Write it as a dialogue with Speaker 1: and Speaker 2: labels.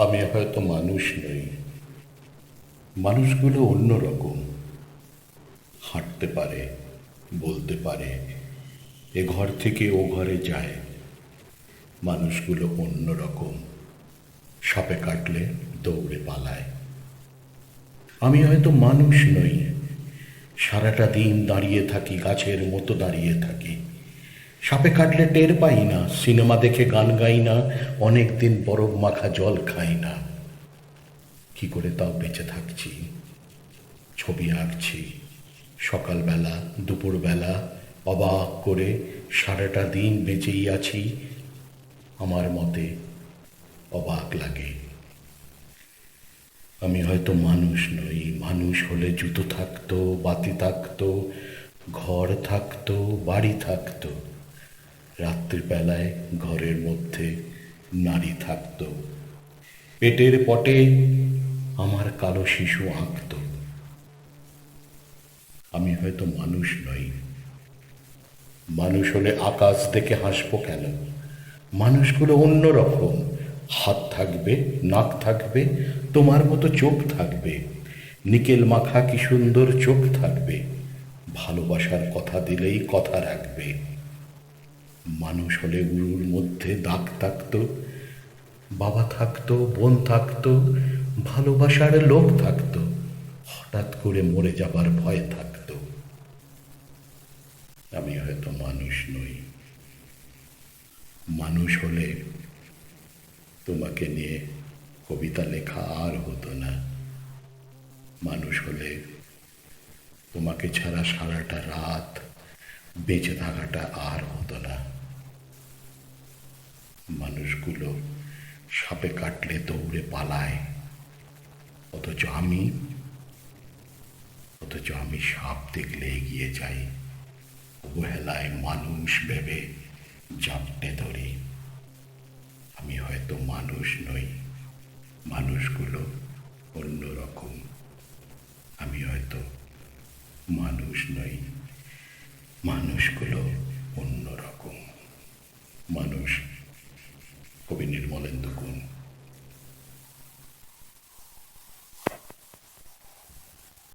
Speaker 1: আমি হয়তো মানুষ নই। মানুষগুলো অন্যরকম হাঁটতে পারে, বলতে পারে, এ ঘর থেকে ও ঘরে যায়। মানুষগুলো অন্যরকম সাপে কাটলে দৌড়ে পালায়। আমি হয়তো মানুষ নই। সারাটা দিন দাঁড়িয়ে থাকি, গাছের মতো দাঁড়িয়ে থাকি। সাপে কাটলে টের পাই না, সিনেমা দেখে গান গাই না, অনেক দিন বরফ মাখা জল খাই না। কি করে তাও বেঁচে থাকছি? ছবি আঁকছি। সকালবেলা, দুপুরবেলা, অবাক করে সারাটা দিন বেঁচেই আছি। আমার মতে অবাক লাগে। আমি হয়তো মানুষ নই, মানুষ হলে জুতো থাকতো, বাতি থাকতো, ঘর থাকতো, বাড়ি থাকতো। রাত্রিবেলায় ঘরের মধ্যে নারী থাকতো। পেটের পটে আমার কালো শিশু আঁকতো। আমি হয়তো মানুষ নই। মানুষ হলে আকাশ থেকে হাসবো কেন? মানুষগুলো অন্যরকম হাত থাকবে, নাক থাকবে, তোমার মতো চোখ থাকবে। নিকেল মাখা কি সুন্দর চোখ থাকবে। ভালোবাসার কথা দিলেই কথা রাখবে। মানুষ হলে গুরুর মধ্যে দাগ থাকতো, বাবা থাকতো, বোন থাকতো, ভালোবাসার লোক থাকতো, হঠাৎ করে মরে যাবার ভয় থাকতো। আমি হয়তো মানুষ নই। মানুষ হলে তোমাকে নিয়ে কবিতা লেখা আর হতো না। মানুষ হলে তোমাকে ছাড়া সারাটা রাত বেঁচে থাকাটা আর হতো না। মানুষগুলো সাপে কাটলে দৌড়ে পালায়। অথচ আমি অথচ আমি সাপ দেখলে এগিয়ে যাই। অবহেলায় মানুষ ভেবে জাপটে ধরি। আমি হয়তো মানুষ নই, মানুষগুলো অন্যরকম। আমি হয়তো মানুষ নই, মানুষগুলো